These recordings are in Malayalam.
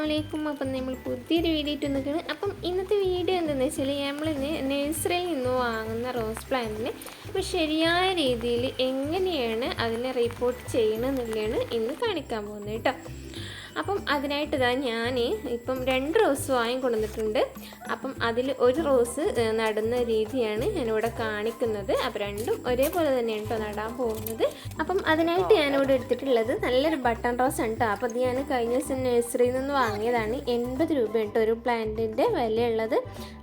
വലൈക്കും അപ്പം നമ്മൾ പുതിയൊരു വീഡിയോ ഇട്ട് നിൽക്കുന്നത് അപ്പം ഇന്നത്തെ വീഡിയോ എന്താണെന്ന് വെച്ചാൽ നമ്മൾ നഴ്സറിയിൽ നിന്ന് വാങ്ങുന്ന റോസ് പ്ലാന്റിന് അപ്പോൾ ശരിയായ രീതിയിൽ എങ്ങനെയാണ് അതിനെ റിപ്പോർട്ട് ചെയ്യണമെന്നുള്ളതാണ് ഇന്ന് കാണിക്കാൻ പോകുന്നത് കേട്ടോ. അപ്പം അതിനായിട്ട് ഇതാ ഞാൻ ഇപ്പം രണ്ട് റോസ് വാങ്ങി വാങ്ങിക്കൊണ്ടുവന്നിട്ടുണ്ട്. അപ്പം അതിൽ ഒരു റോസ് നടുന്ന രീതിയാണ് ഞാനിവിടെ കാണിക്കുന്നത്. അപ്പം രണ്ടും ഒരേപോലെ തന്നെയാണ് കേട്ടോ നടാൻ പോകുന്നത്. അപ്പം അതിനായിട്ട് ഞാനിവിടെ എടുത്തിട്ടുള്ളത് നല്ലൊരു ബട്ടൺ റോസ് ആണ് കേട്ടോ അപ്പം അത് ഞാൻ കഴിഞ്ഞ ദിവസം നഴ്സറിയിൽ നിന്ന് വാങ്ങിയതാണ്. എൺപത് രൂപ കേട്ടോ ഒരു പ്ലാന്റിന്റെ വിലയുള്ളത്.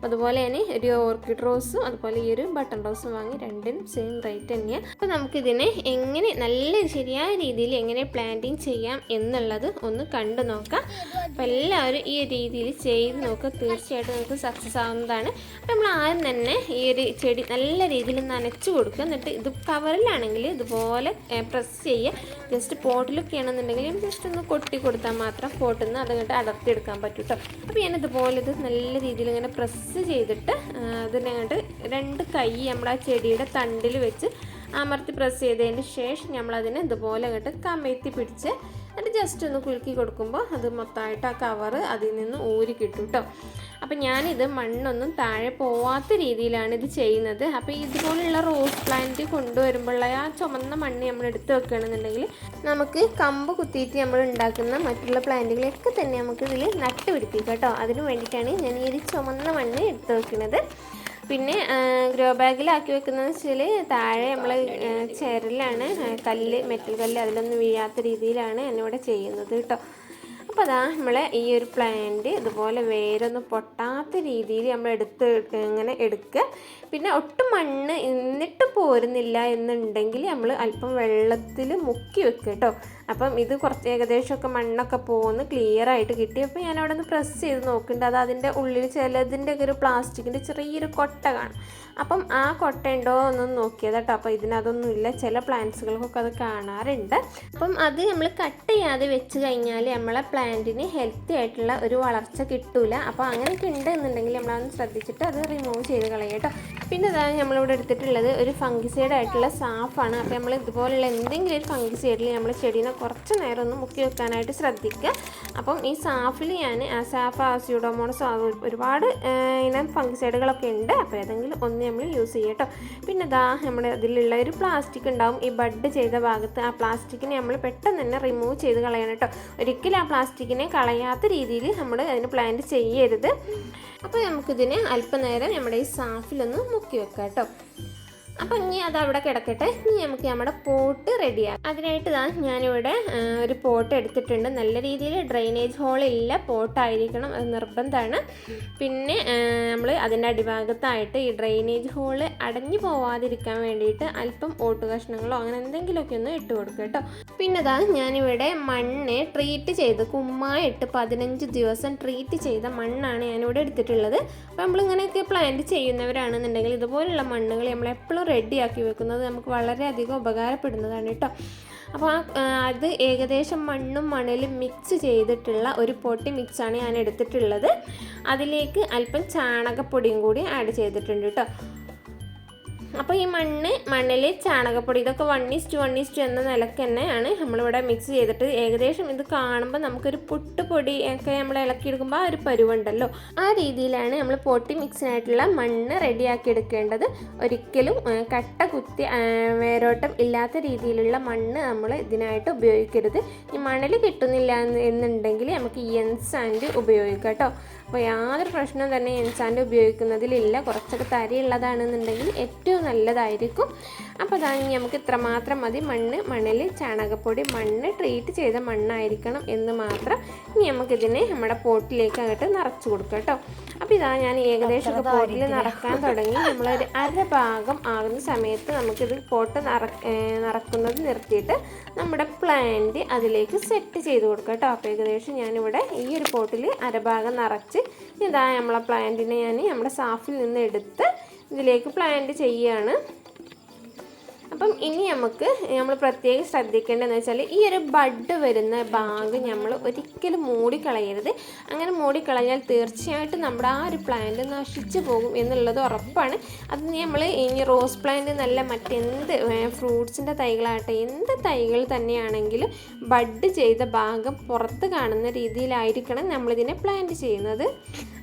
അതുപോലെ തന്നെ ഒരു ഓർക്കിഡ് റോസും അതുപോലെ ഈ ഒരു ബട്ടൺ റോസും വാങ്ങി രണ്ടിനും സെയിം റേറ്റ് തന്നെയാണ് അപ്പോൾ നമുക്കിതിനെ എങ്ങനെ നല്ല ശരിയായ രീതിയിൽ എങ്ങനെ പ്ലാന്റിങ് ചെയ്യാം എന്നുള്ളത് ഒന്ന് കണ്ടു നോക്കാം. അപ്പോൾ എല്ലാവരും ഈ രീതിയിൽ ചെയ്ത് നോക്കുക. തീർച്ചയായിട്ടും നമുക്ക് സക്സസ് ആവുന്നതാണ്. അപ്പോൾ നമ്മൾ ആദ്യം തന്നെ ഈ ഒരു ചെടി നല്ല രീതിയിൽ നനച്ചു കൊടുക്കുക. എന്നിട്ട് ഇത് കവറിലാണെങ്കിൽ ഇതുപോലെ പ്രസ് ചെയ്യുക. ജസ്റ്റ് പോട്ടിലൊക്കെ ആണെന്നുണ്ടെങ്കിൽ ജസ്റ്റ് ഒന്ന് കൊട്ടി കൊടുത്താൽ മാത്രം പോട്ടിൽ നിന്ന് അതങ്ങോട്ട് അടർത്തിയെടുക്കാൻ പറ്റും കേട്ടോ അപ്പോൾ ഞാൻ ഇതുപോലെ ഇത് നല്ല രീതിയിൽ ഇങ്ങനെ പ്രസ് ചെയ്തിട്ട് അതിനെ അതിനങ്ങോട്ട് രണ്ട് കൈ നമ്മൾ ആ ചെടിയുടെ തണ്ടിൽ വെച്ച് അമർത്തി പ്രസ് ചെയ്തതിന് ശേഷം നമ്മളതിനെ ഇതുപോലെ അങ്ങോട്ട് കമഴ്ത്തി പിടിച്ച് ജസ്റ്റ് ഒന്ന് കുലുക്കി കൊടുക്കുമ്പോൾ അത് മൊത്തമായിട്ട് ആ കവറ് അതിൽ നിന്ന് ഊരി കിട്ടും കേട്ടോ അപ്പം ഞാനിത് മണ്ണൊന്നും താഴെ പോവാത്ത രീതിയിലാണ് ഇത് ചെയ്യുന്നത്. അപ്പോൾ ഇതുപോലുള്ള റോസ് പ്ലാന്റ് കൊണ്ടുവരുമ്പോഴുള്ള ആ ചുമന്ന മണ്ണ് നമ്മൾ എടുത്ത് വെക്കുകയാണെന്നുണ്ടെങ്കിൽ നമുക്ക് കമ്പ് കുത്തിയിട്ട് നമ്മൾ ഉണ്ടാക്കുന്ന മറ്റുള്ള പ്ലാന്റുകളൊക്കെ തന്നെ നമുക്ക് ഇതിൽ നട്ടുപിടിപ്പിക്കാം കേട്ടോ അതിന് വേണ്ടിയിട്ടാണ് ഞാൻ ഈ ഒരു ചുമന്ന മണ്ണ് എടുത്ത് വെക്കുന്നത്. പിന്നെ ഗ്രോ ബാഗിലാക്കി വെക്കുന്നതെന്ന് വെച്ചാൽ താഴെ നമ്മൾ ചേരലാണ് കല്ല് മെറ്റൽ കല്ല് അതിലൊന്നും വീഴാത്ത രീതിയിലാണ് എന്നിവിടെ ചെയ്യുന്നത് കേട്ടോ. അപ്പോൾ അതാ നമ്മൾ ഈ ഒരു പ്ലാന്റ് ഇതുപോലെ വേരൊന്നും പൊട്ടാത്ത രീതിയിൽ നമ്മൾ എടുത്ത് ഇങ്ങനെ എടുക്കുക പിന്നെ ഒട്ടും മണ്ണ് എന്നിട്ട് പോരുന്നില്ല എന്നുണ്ടെങ്കിൽ നമ്മൾ അല്പം വെള്ളത്തിൽ മുക്കി വെക്കുക കേട്ടോ. അപ്പം ഇത് കുറച്ച് ഏകദേശമൊക്കെ മണ്ണൊക്കെ പോകുന്ന ക്ലിയർ ആയിട്ട് കിട്ടി. അപ്പോൾ ഞാൻ അവിടെ നിന്ന് പ്രസ് ചെയ്ത് നോക്കുന്നുണ്ട്. അത് അതിന്റെ ഉള്ളിൽ ചിലതിന്റെ ഒക്കെ ഒരു പ്ലാസ്റ്റിക്കിന്റെ ചെറിയൊരു കൊട്ട കാണും. അപ്പം ആ കൊട്ട ഉണ്ടോ എന്നൊന്ന് നോക്കിയത് കേട്ടോ അപ്പോൾ ഇതിനതൊന്നും ഇല്ല. ചില പ്ലാന്റ്സുകൾക്കൊക്കെ അത് കാണാറുണ്ട്. അപ്പം അത് നമ്മൾ കട്ട് ചെയ്യാതെ വെച്ച് കഴിഞ്ഞാൽ നമ്മളെ പ്ലാന്റിന് ഹെൽത്തി ആയിട്ടുള്ള ഒരു വളർച്ച കിട്ടൂല. അപ്പോൾ അങ്ങനെയൊക്കെ ഉണ്ട് എന്നുണ്ടെങ്കിൽ നമ്മളതൊന്ന് ശ്രദ്ധിച്ചിട്ട് അത് റിമൂവ് ചെയ്ത് കളയാം കേട്ടോ പിന്നെ ഇതാണ് നമ്മളിവിടെ എടുത്തിട്ടുള്ളത് ഒരു ഫംഗിസൈഡ് ആയിട്ടുള്ള സാഫാണ്. അപ്പോൾ നമ്മൾ ഇതുപോലുള്ള എന്തെങ്കിലും ഒരു ഫംഗിസൈഡിൽ നമ്മൾ ചെടീനെ കുറച്ച് നേരം ഒന്ന് മുക്കി വെക്കാനായിട്ട് ശ്രദ്ധിക്കുക. അപ്പം ഈ സാഫിൽ ഞാൻ സാഫ് ആസിയോഡോമോണസ് ഒരുപാട് ഇനം ഫംഗിസൈഡുകളൊക്കെ ഉണ്ട്. അപ്പോൾ ഏതെങ്കിലും ഒന്ന് നമ്മൾ യൂസ് ചെയ്യുക കേട്ടോ പിന്നെ ഇതാ നമ്മുടെ അതിലുള്ള ഒരു പ്ലാസ്റ്റിക് ഉണ്ടാവും. ഈ ബഡ് ചെയ്ത ഭാഗത്ത് ആ പ്ലാസ്റ്റിക്കിനെ നമ്മൾ പെട്ടെന്ന് തന്നെ റിമൂവ് ചെയ്ത് കളയണം കേട്ടോ ഒരിക്കലും ആ പ്ലാസ്റ്റിക്കിനെ കളയാത്ത രീതിയിൽ നമ്മൾ അതിന് പ്ലാന്റ് ചെയ്യരുത്. അപ്പോൾ നമുക്കിതിനെ അല്പനേരം നമ്മുടെ ഈ സാഫിലൊന്ന് മുക്കി വെക്കാം കേട്ടോ അപ്പം ഇനി അത് അവിടെ കിടക്കട്ടെ. ഇനി നമുക്ക് നമ്മുടെ പോട്ട് റെഡിയാക്കാം. അതിനായിട്ട് ഇതാ ഞാനിവിടെ ഒരു പോട്ട് എടുത്തിട്ടുണ്ട്. നല്ല രീതിയിൽ ഡ്രെയിനേജ് ഹോളില്ല പോട്ടായിരിക്കണം. അത് നിർബന്ധമാണ്. പിന്നെ നമ്മൾ അതിന്റെ അടിഭാഗത്തായിട്ട് ഈ ഡ്രെയിനേജ് ഹോൾ അടഞ്ഞു പോവാതിരിക്കാൻ വേണ്ടിയിട്ട് അല്പം ഓട്ട് കഷ്ണങ്ങളോ അങ്ങനെ എന്തെങ്കിലുമൊക്കെ ഒന്ന് ഇട്ട് കൊടുക്കുക കേട്ടോ. പിന്നെ ഇതാ ഞാനിവിടെ മണ്ണ് ട്രീറ്റ് ചെയ്ത് കുമ്മായിട്ട് പതിനഞ്ച് ദിവസം ട്രീറ്റ് ചെയ്ത മണ്ണാണ് ഞാനിവിടെ എടുത്തിട്ടുള്ളത്. അപ്പോൾ നമ്മളിങ്ങനെയൊക്കെ പ്ലാന്റ് ചെയ്യുന്നവരാണെന്നുണ്ടെങ്കിൽ ഇതുപോലുള്ള മണ്ണുകൾ നമ്മൾ എപ്പോഴും റെഡിയാക്കി വെക്കുന്നത് നമുക്ക് വളരെയധികം ഉപകാരപ്പെടുന്നതാണ് കേട്ടോ. അപ്പോൾ അത് ഏകദേശം മണ്ണും മണലും മിക്സ് ചെയ്തിട്ടുള്ള ഒരു പൊട്ടി മിക്സാണ് ഞാൻ എടുത്തിട്ടുള്ളത്. അതിലേക്ക് അല്പം ചാണകപ്പൊടിയും കൂടി ആഡ് ചെയ്തിട്ടുണ്ട് കേട്ടോ. അപ്പോൾ ഈ മണ്ണ് മണ്ണിൽ ചാണകപ്പൊടി ഇതൊക്കെ വൺ ഈസ്റ്റ് വൺ ഈസ്റ്റ് എന്ന നിലയ്ക്ക് തന്നെയാണ് നമ്മളിവിടെ മിക്സ് ചെയ്തിട്ട് ഏകദേശം ഇത് കാണുമ്പോൾ നമുക്കൊരു പുട്ടുപൊടി ഒക്കെ നമ്മൾ ഇളക്കിയെടുക്കുമ്പോൾ ആ ഒരു പരുവുണ്ടല്ലോ. ആ രീതിയിലാണ് നമ്മൾ പൊട്ടി മിക്സിനായിട്ടുള്ള മണ്ണ് റെഡിയാക്കി എടുക്കേണ്ടത്. ഒരിക്കലും കട്ട കുത്തി വേരോട്ടം ഇല്ലാത്ത രീതിയിലുള്ള മണ്ണ് നമ്മൾ ഇതിനായിട്ട് ഉപയോഗിക്കരുത്. ഈ മണൽ കിട്ടുന്നില്ല എന്ന് എന്നുണ്ടെങ്കിൽ നമുക്ക് എൻസാൻഡ് ഉപയോഗിക്കാം കേട്ടോ. അപ്പോൾ യാതൊരു പ്രശ്നവും തന്നെ എൻസാൻഡ് ഉപയോഗിക്കുന്നതിലില്ല. കുറച്ചൊക്കെ തരിയുള്ളതാണെന്നുണ്ടെങ്കിൽ ഏറ്റവും നല്ലതായിരിക്കും. അപ്പോൾ അതാണ് ഇനി നമുക്ക് ഇത്രമാത്രം മതി. മണ്ണ് മണ്ണിൽ ചാണകപ്പൊടി മണ്ണ് ട്രീറ്റ് ചെയ്ത മണ്ണായിരിക്കണം എന്ന് മാത്രം ഇനി നമുക്കിതിനെ നമ്മുടെ പോട്ടിലേക്ക് അങ്ങോട്ട് നിറച്ചു കൊടുക്കാം കേട്ടോ. അപ്പോൾ ഇതാ ഞാൻ ഏകദേശം ഒക്കെ പോട്ടിൽ നിറക്കാൻ തുടങ്ങി. നമ്മളൊരു അര ഭാഗം ആകുന്ന സമയത്ത് നമുക്കിത് പോട്ട് നിറ നിറക്കുന്നത് നിർത്തിയിട്ട് നമ്മുടെ പ്ലാന്റ് അതിലേക്ക് സെറ്റ് ചെയ്ത് കൊടുക്കുക കേട്ടോ. അപ്പോൾ ഏകദേശം ഞാനിവിടെ ഈ ഒരു പോട്ടിൽ അരഭാഗം നിറച്ച് ഇതാ നമ്മളെ പ്ലാന്റിനെ ഞാൻ നമ്മുടെ സാഫിൽ നിന്ന് എടുത്ത് ഇതിലേക്ക് പ്ലാന്റ് ചെയ്യുകയാണ്. അപ്പം ഇനി നമുക്ക് നമ്മൾ പ്രത്യേകം ശ്രദ്ധിക്കേണ്ടതെന്ന് വെച്ചാൽ ഈ ഒരു ബഡ് വരുന്ന ഭാഗം നമ്മൾ ഒരിക്കലും മൂടിക്കളയരുത്. അങ്ങനെ മൂടിക്കളഞ്ഞാൽ തീർച്ചയായിട്ടും നമ്മുടെ ആ ഒരു പ്ലാന്റ് നശിച്ചു പോകും എന്നുള്ളത് ഉറപ്പാണ്. അത് നമ്മൾ ഇനി റോസ് പ്ലാന്റ് നല്ല മറ്റെന്ത് ഫ്രൂട്ട്സിന്റെ തൈകളാകട്ടെ എന്ത് തൈകൾ തന്നെയാണെങ്കിലും ബഡ് ചെയ്ത ഭാഗം പുറത്ത് കാണുന്ന രീതിയിലായിരിക്കണം നമ്മളിതിനെ പ്ലാന്റ് ചെയ്യുന്നത്.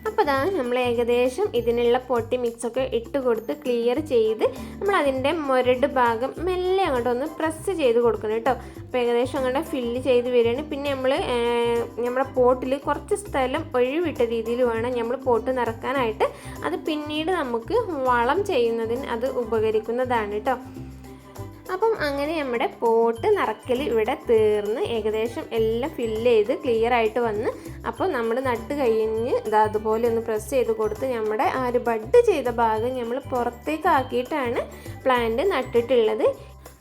അപ്പോൾ അതാ നമ്മൾ ഏകദേശം ഇതിനുള്ള പൊട്ടി മിക്സൊക്കെ ഇട്ട് കൊടുത്ത് ക്ലിയർ ചെയ്ത് നമ്മൾ അതിന്റെ മുരട് ഭാഗം മെല്ലെ അങ്ങോട്ട് ഒന്ന് പ്രസ് ചെയ്ത് കൊടുക്കണം കേട്ടോ. അപ്പോൾ ഏകദേശം അങ്ങോട്ട് ഫില്ല് ചെയ്ത് വരികയാണ്. പിന്നെ നമ്മൾ നമ്മുടെ പോട്ടിൽ കുറച്ച് സ്ഥലം ഒഴിവിട്ട രീതിയിൽ വേണം നമ്മൾ പോട്ട് നിറക്കാനായിട്ട്. അത് പിന്നീട് നമുക്ക് വളം ചെയ്യുന്നതിന് അത് ഉപകരിക്കുന്നതാണ് കേട്ടോ. അപ്പം അങ്ങനെ നമ്മുടെ പോട്ട് നിറക്കൽ ഇവിടെ തീർന്ന് ഏകദേശം എല്ലാം ഫില്ല് ചെയ്ത് ക്ലിയർ ആയിട്ട് വന്ന് അപ്പോൾ നമ്മൾ നട്ട് കഴിഞ്ഞ് അതുപോലെ ഒന്ന് പ്രസ് ചെയ്ത് കൊടുത്ത് നമ്മുടെ ആ ഒരു ബഡ് ചെയ്ത ഭാഗം നമ്മൾ പുറത്തേക്ക് ആക്കിയിട്ടാണ് പ്ലാന്റ് നട്ടിട്ടുള്ളത്.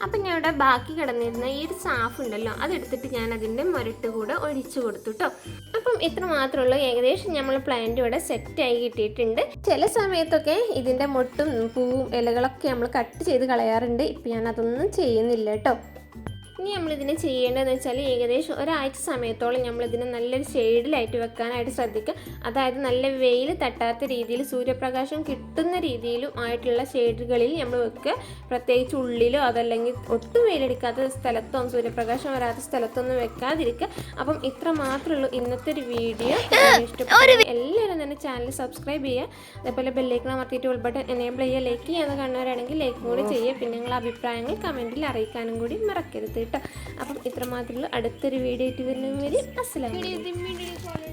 അപ്പം ഞാൻ ഇവിടെ ബാക്കി കിടന്നിരുന്ന ഈ ഒരു സാഫ് ഉണ്ടല്ലോ അതെടുത്തിട്ട് ഞാൻ അതിന്റെ മുരട്ട് കൂടെ ഒഴിച്ചു കൊടുത്തു കേട്ടോ അപ്പം ഇത്ര മാത്രമേ ഉള്ളൂ ഏകദേശം നമ്മൾ പ്ലാന്റ് ഇവിടെ സെറ്റായി കിട്ടിയിട്ടുണ്ട്. ചില സമയത്തൊക്കെ ഇതിന്റെ മുട്ടും പൂവും ഇലകളൊക്കെ നമ്മൾ കട്ട് ചെയ്ത് കളയാറുണ്ട്. ഇപ്പം ഞാൻ അതൊന്നും ചെയ്യുന്നില്ല കേട്ടോ ഇനി നമ്മളിതിനെ ചെയ്യേണ്ടതെന്ന് വെച്ചാൽ ഏകദേശം ഒരാഴ്ച സമയത്തോളം നമ്മളിതിനെ നല്ലൊരു ഷെയ്ഡിലായിട്ട് വെക്കാനായിട്ട് ശ്രദ്ധിക്കുക. അതായത് നല്ല വെയിൽ തട്ടാത്ത രീതിയിൽ സൂര്യപ്രകാശം കിട്ടുന്ന രീതിയിലും ആയിട്ടുള്ള ഷെയ്ഡുകളിൽ നമ്മൾ വെക്കുക. പ്രത്യേകിച്ച് ഉള്ളിലോ അതല്ലെങ്കിൽ ഒട്ടും വെയിലെടുക്കാത്ത സ്ഥലത്തോ സൂര്യപ്രകാശം വരാത്ത സ്ഥലത്തൊന്നും വെക്കാതിരിക്കുക. അപ്പം ഇത്ര മാത്രമേ ഉള്ളൂ ഇന്നത്തെ ഒരു വീഡിയോ. ഇഷ്ടപ്പെട്ടു എല്ലാവരും തന്നെ ചാനൽ സബ്സ്ക്രൈബ് ചെയ്യുക. അതേപോലെ ബെല്ലേക്ക് അമർത്തിയിട്ട് ഉൾപ്പെട്ട് എനേബിൾ ചെയ്യുക. ലൈക്ക് ചെയ്യാതെ കാണുന്നവരാണെങ്കിൽ ലൈക്ക് കൂടി ചെയ്യുക. പിന്നെ നിങ്ങളുടെ അഭിപ്രായങ്ങൾ കമന്റിൽ അറിയിക്കാനും കൂടി മറക്കരുത് കേട്ടോ. അപ്പം ഇത്ര മാത്രമേ ഉള്ളൂ. അടുത്തൊരു വീഡിയോ ആയിട്ട് വരുന്നവരെ അലൈക്കും.